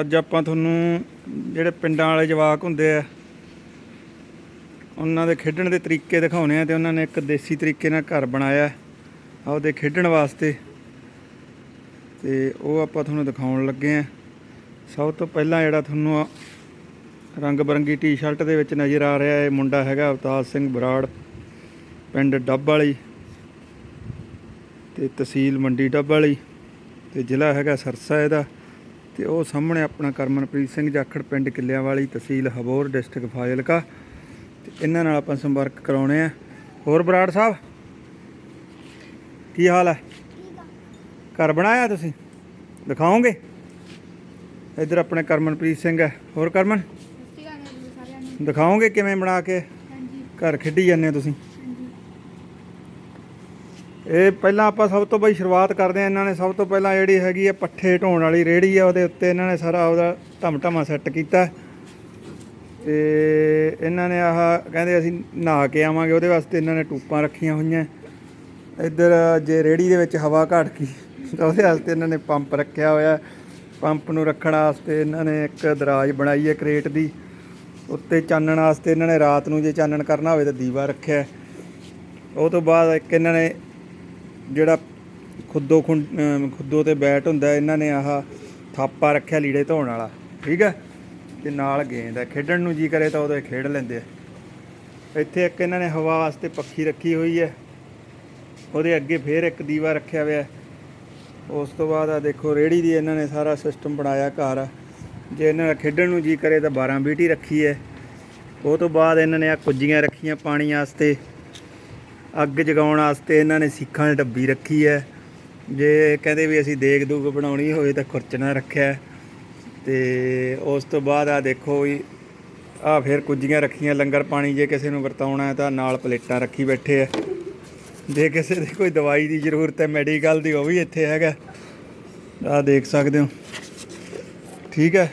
ਅੱਜ ਆਪਾਂ ਤੁਹਾਨੂੰ ਜਿਹੜੇ ਪਿੰਡਾਂ ਵਾਲੇ ਜਵਾਕ ਹੁੰਦੇ ਆ, ਉਹਨਾਂ ਦੇ ਖੇਡਣ ਦੇ ਤਰੀਕੇ ਦਿਖਾਉਣੇ ਆ ਤੇ ਉਹਨਾਂ ਨੇ ਇੱਕ ਦੇਸੀ ਤਰੀਕੇ ਨਾਲ ਘਰ ਬਣਾਇਆ ਹੈ ਆਪਦੇ ਖੇਡਣ ਵਾਸਤੇ ਤੇ ਉਹ ਆਪਾਂ ਤੁਹਾਨੂੰ ਦਿਖਾਉਣ ਲੱਗੇ ਆ। ਸਭ ਤੋਂ ਪਹਿਲਾਂ ਜਿਹੜਾ ਤੁਹਾਨੂੰ ਆ ਰੰਗ ਬਰੰਗੀ ਟੀ-ਸ਼ਰਟ ਦੇ ਵਿੱਚ ਨਜ਼ਰ ਆ ਰਿਹਾ ਇਹ ਮੁੰਡਾ ਹੈਗਾ ਅਵਤਾਰ ਸਿੰਘ ਬਰਾੜ, ਪਿੰਡ ਡੱਬ ਵਾਲੀ ਤੇ ਤਹਿਸੀਲ ਮੰਡੀ ਡੱਬ ਵਾਲੀ ਤੇ ਜ਼ਿਲ੍ਹਾ ਹੈਗਾ ਸਰਸਾ ਇਹਦਾ। ਤੇ ਉਹ ਸਾਹਮਣੇ ਆਪਣਾ ਕਰਮਨਪ੍ਰੀਤ ਸਿੰਘ ਜਾਖੜ ਪਿੰਡ ਕਿੱਲਿਆਂ ਵਾਲੀ ਤਹਿਸੀਲ ਹਬੋਰ ਡਿਸਟ੍ਰਿਕਟ ਫਾਜ਼ਿਲਕਾ। ਤੇ ਇਹਨਾਂ ਨਾਲ ਆਪਾਂ ਸੰਪਰਕ ਕਰਾਉਣੇ ਆ। ਹੋਰ ਬਰਾੜ ਸਾਹਿਬ ਕੀ ਹਾਲ ਹੈ ਘਰ ਬਣਾਇਆ ਤੁਸੀਂ? ਦਿਖਾਓਗੇ? ਇੱਧਰ ਆਪਣੇ ਕਰਮਨਪ੍ਰੀਤ ਸਿੰਘ ਹੈ। ਹੋਰ ਕਰਮਨ? ਦਿਖਾਓਗੇ ਕਿਵੇਂ ਬਣਾ ਕੇ ਹਾਂਜੀ। ਘਰ ਖੇਡੀ ਜਾਂਦੇ ਹੋ ਤੁਸੀਂ? ਇਹ ਪਹਿਲਾਂ ਆਪਾਂ ਸਭ ਤੋਂ ਬਈ ਸ਼ੁਰੂਆਤ ਕਰਦੇ ਆ ਇਹਨਾਂ ਨੇ, ਸਭ ਤੋਂ ਪਹਿਲਾਂ ਜਿਹੜੀ ਹੈਗੀ ਆ ਪੱਠੇ ਢੋਣ ਵਾਲੀ ਰੇੜੀ ਆ, ਉਹਦੇ ਉੱਤੇ ਇਹਨਾਂ ਨੇ ਸਾਰਾ ਉਹਦਾ ਢਮ ਢਮਾ ਸੈੱਟ ਕੀਤਾ। ਤੇ ਇਹਨਾਂ ਨੇ ਆਹ ਕਹਿੰਦੇ ਅਸੀਂ ਨਹਾ ਕੇ ਆਵਾਂਗੇ, ਉਹਦੇ ਵਾਸਤੇ ਇਹਨਾਂ ਨੇ ਟੂਪਾਂ ਰੱਖੀਆਂ ਹੋਈਆਂ। ਇੱਧਰ ਜੇ ਰੇੜੀ ਦੇ ਵਿੱਚ ਹਵਾ ਘਟ ਗਈ, ਤਾਂ ਉਹਦੇ ਵਾਸਤੇ ਇਹਨਾਂ ਨੇ ਪੰਪ ਰੱਖਿਆ ਹੋਇਆ। ਪੰਪ ਨੂੰ ਰੱਖਣ ਵਾਸਤੇ ਇਹਨਾਂ ਨੇ ਇੱਕ ਦਰਾਜ ਬਣਾਈ ਹੈ ਕ੍ਰੇਟ ਦੀ, ਉੱਤੇ ਚਾਨਣ ਵਾਸਤੇ ਇਹਨਾਂ ਨੇ ਰਾਤ ਨੂੰ ਜੇ ਚਾਨਣ ਕਰਨਾ ਹੋਵੇ ਤਾਂ ਦੀਵਾ ਰੱਖਿਆ। ਉਹ ਤੋਂ ਬਾਅਦ ਇੱਕ ਇਹਨਾਂ ਨੇ ਜਿਹੜਾ ਖੁੱਦੋ ਖੁੰ- ਅਮ, ਖੁੱਦੋ ਤੇ ਬੈਟ ਹੁੰਦਾ, ਇਹਨਾਂ ਨੇ ਆਹ ਥਾਪਾ ਰੱਖਿਆ ਲੀੜੇ ਧੋਣ ਵਾਲਾ। ਠੀਕ ਹੈ? ਤੇ ਨਾਲ ਗੇਂਦ ਹੈ। ਖੇਡਣ ਨੂੰ ਜੀ ਕਰੇ ਤਾਂ ਉਹਦੇ ਖੇਡ ਲੈਂਦੇ ਆ। ਇੱਥੇ ਇੱਕ ਇਹਨਾਂ ਨੇ ਹਵਾ ਵਾਸਤੇ ਪੱਖੀ ਰੱਖੀ ਹੋਈ ਹੈ। ਉਹਦੇ ਅੱਗੇ ਫੇਰ ਇੱਕ ਦੀਵਾ ਰੱਖਿਆ ਹੋਇਆ ਉਸ ਤੋਂ ਬਾਅਦ ਆ ਦੇਖੋ ਰੇੜੀ ਦੀ ਇਹਨਾਂ ਨੇ ਸਾਰਾ ਸਿਸਟਮ ਬਣਾਇਆ ਘਰ। ਜੇ ਇਹਨਾਂ ਦਾ ਖੇਡਣ ਨੂੰ ਜੀ ਕਰੇ ਤਾਂ 12 ਬੀਟੀ ਰੱਖੀ ਹੈ। ਉਹ ਤੋਂ ਬਾਅਦ ਇਹਨਾਂ ਨੇ ਆ ਕੁੱਜੀਆਂ ਰੱਖੀਆਂ ਪਾਣੀ ਵਾਸਤੇ। ਅੱਗ ਜਗਾਉਣ ਵਾਸਤੇ ਇਹਨਾਂ ਨੇ ਸਿੱਖਾਂ ਦੀ ਡੱਬੀ ਰੱਖੀ ਹੈ। ਜੇ ਕਹਿੰਦੇ ਵੀ ਅਸੀਂ ਦੇਗ ਦੂਗ ਬਣਾਉਣੀ ਹੋਵੇ ਤਾਂ ਖੁਰਚਣਾ ਰੱਖਿਆ ਹੈ। ਤੇ ਉਸ ਤੋਂ ਬਾਅਦ ਆ ਦੇਖੋ ਵੀ ਆ ਫਿਰ ਕੁੱਜੀਆਂ ਰੱਖੀਆਂ, ਲੰਗਰ ਪਾਣੀ ਜੇ ਕਿਸੇ ਨੂੰ ਵਰਤਾਉਣਾ ਹੈ ਤਾਂ ਨਾਲ ਪਲੇਟਾਂ ਰੱਖੀ ਬੈਠੇ ਆ ਜੇ ਕਿਸੇ ਦੇ ਕੋਈ ਦਵਾਈ ਦੀ ਜ਼ਰੂਰਤ ਹੈ, ਮੈਡੀਕਲ ਦੀ, ਉਹ ਵੀ ਇੱਥੇ ਹੈਗਾ। ਆ ਦੇਖ ਸਕਦੇ ਹੋ। ਠੀਕ ਹੈ।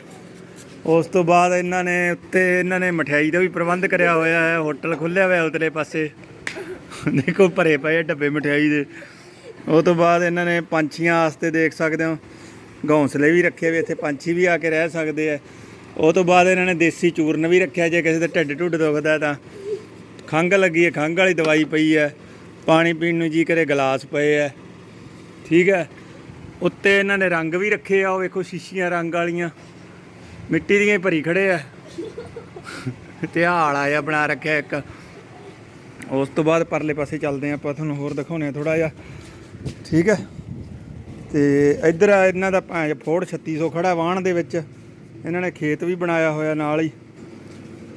ਉਸ ਤੋਂ ਬਾਅਦ ਇਹਨਾਂ ਨੇ ਉੱਤੇ, ਇਹਨਾਂ ਨੇ ਮਠਿਆਈ ਦਾ ਵੀ ਪ੍ਰਬੰਧ ਕਰਿਆ ਹੋਇਆ ਹੈ। ਹੋਟਲ ਖੁੱਲਿਆ ਹੋਇਆ ਉਤਲੇ ਪਾਸੇ। ਦੇਖੋ ਭਰੇ ਪਏ ਆ ਡੱਬੇ ਮਠਿਆਈ ਦੇ। ਉਹ ਤੋਂ ਬਾਅਦ ਇਹਨਾਂ ਨੇ ਪੰਛੀਆਂ ਵਾਸਤੇ ਦੇਖ ਸਕਦੇ ਹੋ। ਘੌਂਸਲੇ ਵੀ ਰੱਖੇ ਵੀ ਇੱਥੇ ਪੰਛੀ ਵੀ ਆ ਕੇ ਰਹਿ ਸਕਦੇ ਆ। ਉਹ ਤੋਂ ਬਾਅਦ ਇਹਨਾਂ ਨੇ ਦੇਸੀ ਚੂਰਨ ਵੀ ਰੱਖਿਆ, ਜੇ ਕਿਸੇ ਦਾ ਢਿੱਡ ਢੁੱਡ ਦੁਖਦਾ ਤਾਂ। ਖੰਘ ਲੱਗੀ ਹੈ, ਖੰਘ ਵਾਲੀ ਦਵਾਈ ਪਈ ਹੈ। ਪਾਣੀ ਪੀਣ ਨੂੰ ਜੀ ਕਰੇ ਗਲਾਸ ਪਏ ਹੈ ਠੀਕ ਹੈ। ਉੱਤੇ ਇਹਨਾਂ ਨੇ ਰੰਗ ਵੀ ਰੱਖੇ ਆ, ਉਹ ਵੇਖੋ ਸ਼ੀਸ਼ੀਆਂ ਰੰਗ ਵਾਲੀਆਂ। ਮਿੱਟੀ ਦੀਆਂ ਹੀ ਭਰੀ ਖੜੇ ਆ। ਤੇ ਹਾਲ ਆਇਆ ਬਣਾ ਰੱਖਿਆ ਇੱਕ। ਉਸ ਤੋਂ ਬਾਅਦ ਪਰਲੇ ਪਾਸੇ ਚੱਲਦੇ ਆ ਆਪਾਂ ਤੁਹਾਨੂੰ ਹੋਰ ਦਿਖਾਉਣੇ ਆ ਥੋੜਾ ਜਿਹਾ। ਠੀਕ ਹੈ? ਤੇ ਇੱਧਰ ਆ, ਇਹਨਾਂ ਦਾ ਭਾਂ ਫੋੜ 3600 ਖੜਾ ਵਾਹਣ ਦੇ ਵਿੱਚ। ਇਹਨਾਂ ਨੇ ਖੇਤ ਵੀ ਬਣਾਇਆ ਹੋਇਆ ਨਾਲ ਹੀ।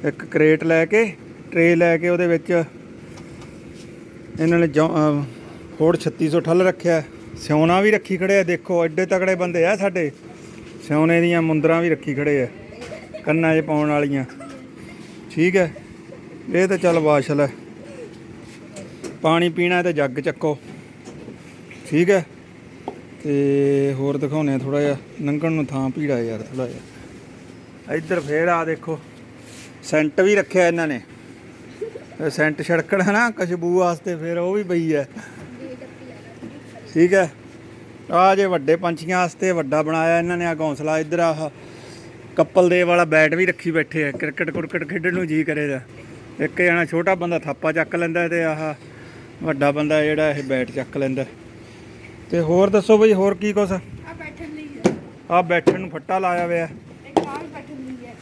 ਇੱਕ ਕ੍ਰੇਟ ਲੈ ਕੇ, ਟਰੇ ਲੈ ਕੇ ਉਹਦੇ ਵਿੱਚ ਇਹਨਾਂ ਨੇ ਜੌਂ- ਅਹ ਫੋੜ 3600 ਠੱਲ ਰੱਖਿਆ। ਸਿਉਣਾ ਵੀ ਰੱਖੀ ਖੜੇ ਆ। ਦੇਖੋ, ਐਡੇ ਤਕੜੇ ਬੰਦੇ ਆ ਸਾਡੇ। ਸਿਉਣੇ ਦੀਆਂ ਮੁੰਦਰਾਂ ਵੀ ਰੱਖੀ ਖੜੇ ਆ। ਕੰਨਾਂ 'ਚ ਪਾਉਣ ਵਾਲੀਆਂ। ਠੀਕ ਹੈ? ਇਹ ਤਾਂ ਚੱਲ ਬਾਸ਼ਲ ਹੈ ਪਾਣੀ ਪੀਣਾ ਤੇ ਜੱਗ ਚੱਕੋ। ਠੀਕ ਹੈ? ਤੇ ਹੋਰ ਦਿਖਾਉਣੇ ਥੋੜਾ ਜਿਹਾ। ਲੰਘਣ ਨੂੰ ਥਾਂ ਭੀੜਾ ਯਾਰ ਥੋੜਾ ਜਿਹਾ। ਇੱਧਰ ਫੇਰ ਆ ਦੇਖੋ। ਸੈਂਟ ਵੀ ਰੱਖਿਆ ਇਹਨਾਂ ਨੇ। ਸੈਂਟ ਛੜਕਣ ਨਾ, ਖੁਸ਼ਬੂ ਵਾਸਤੇ ਫਿਰ ਉਹ ਵੀ ਪਈ ਹੈ। ਠੀਕ ਹੈ? ਆ ਜੇ ਵੱਡੇ ਪੰਛੀਆਂ ਵਾਸਤੇ ਵੱਡਾ ਬਣਾਇਆ ਇਹਨਾਂ ਨੇ ਆ ਘੌਂਸਲਾ ਇੱਧਰ, ਆਹ ਕਪਲ ਦੇ ਵਾਲਾ ਬੈਟ ਵੀ ਰੱਖੀ ਬੈਠੇ ਆ। ਕ੍ਰਿਕਟ ਕੁਰਕਟ ਖੇਡਣ ਨੂੰ ਜੀ ਕਰੇਗਾ ਇੱਕ ਜਣਾ ਛੋਟਾ ਬੰਦਾ ਥਾਪਾ ਚੱਕ ਲੈਂਦਾ ਤੇ ਆਹ ਵੱਡਾ ਬੰਦਾ ਜਿਹੜਾ ਇਹ ਬੈਟ ਚੱਕ ਲੈਂਦਾ। ਤੇ ਹੋਰ ਦੱਸੋ ਬਈ ਹੋਰ ਕੀ ਕੁਛ? ਆ ਬੈਠਣ ਲਈ ਹੈ ਆ ਬੈਠਣ ਨੂੰ ਫੱਟਾ ਲਾਇਆ ਹੋਇਆ। ਇੱਕ ਆਹ ਬੈਠਣ ਲਈ ਹੈ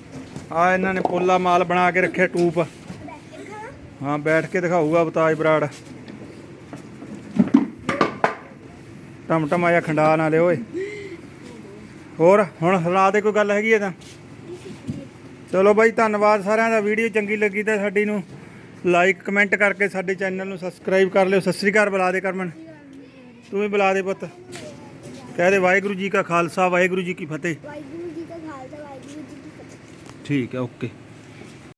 ਆ ਇਹਨਾਂ ਨੇ ਪੋਲਾ ਮਾਲ ਬਣਾ ਕੇ ਰੱਖਿਆ ਟੂਪ। ਹਾਂ ਬੈਠ ਕੇ ਦਿਖਾਊਗਾ ਬਤਾਜ ਬਰਾੜ। ਟਮ ਟਮ ਆਇਆ ਖੰਡਾ ਨਾ ਲਿਓ ਓਏ। ਹੋਰ ਹੁਣ ਸੁਣਾ ਦੇ ਕੋਈ ਗੱਲ ਹੈਗੀ ਹੈ ਤਾਂ? ਚਲੋ ਬਾਈ ਧੰਨਵਾਦ ਸਾਰਿਆਂ ਦਾ। ਵੀਡੀਓ ਚੰਗੀ ਲੱਗੀ ਤਾਂ ਸਾਡੀ ਨੂੰ। ਲਾਈਕ ਕਮੈਂਟ ਕਰਕੇ ਸਾਡੇ ਚੈਨਲ ਨੂੰ ਸਬਸਕ੍ਰਾਈਬ ਕਰ ਲਿਓ। ਸਤਿ ਸ੍ਰੀ ਅਕਾਲ ਬੁਲਾ ਦੇ ਕਰਮਨ। ਤੂੰ ਵੀ ਬੁਲਾ ਦੇ ਪੁੱਤ। ਕਹਿ ਦੇ ਵਾਹਿਗੁਰੂ ਜੀ ਕਾ ਖਾਲਸਾ ਵਾਹਿਗੁਰੂ ਜੀ ਕੀ ਫਤਿਹ। ਵਾਹਿਗੁਰੂ ਜੀ ਕਾ ਖਾਲਸਾ ਵਾਹਿਗੁਰੂ ਜੀ ਕੀ ਫਤਿਹ। ਠੀਕ ਹੈ ਓਕੇ।